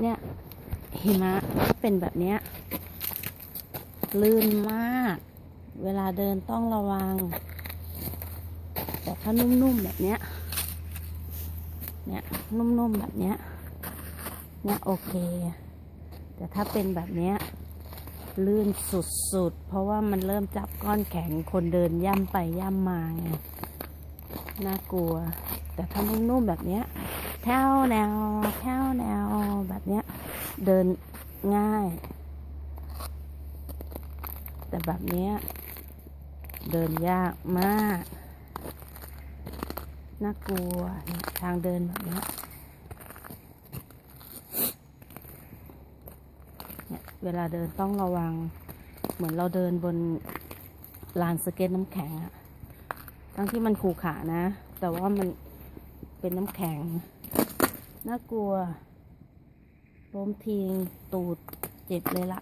เนี่ยหิมะถ้าเป็นแบบเนี้ยลื่นมาก เวลาเดินต้องระวัง แต่ถ้านุ่มๆแบบเนี้ยเนี่ยนุ่มๆแบบเนี้ยเนี่ยโอเค แต่ถ้าเป็นแบบเนี้ยลื่นสุดๆ เพราะว่ามันเริ่มจับก้อนแข็งคนเดินย่ำไปย่ำมาไงน่ากลัว แต่ถ้านุ่มๆแบบเนี้ยแถวแนวแถวแนว เนี้ยเดินง่าย แต่แบบเนี้ยเดินยากมาก น่ากลัวทางเดินแบบนี้เนี่ยเวลาเดินต้องระวัง เหมือนเราเดินบนลานสเก็ตน้ำแข็งอะทั้งที่มันขูขานะ แต่ว่ามันเป็นน้ำแข็ง น่ากลัว ล้มทีตูดเจ็บเลยล่ะ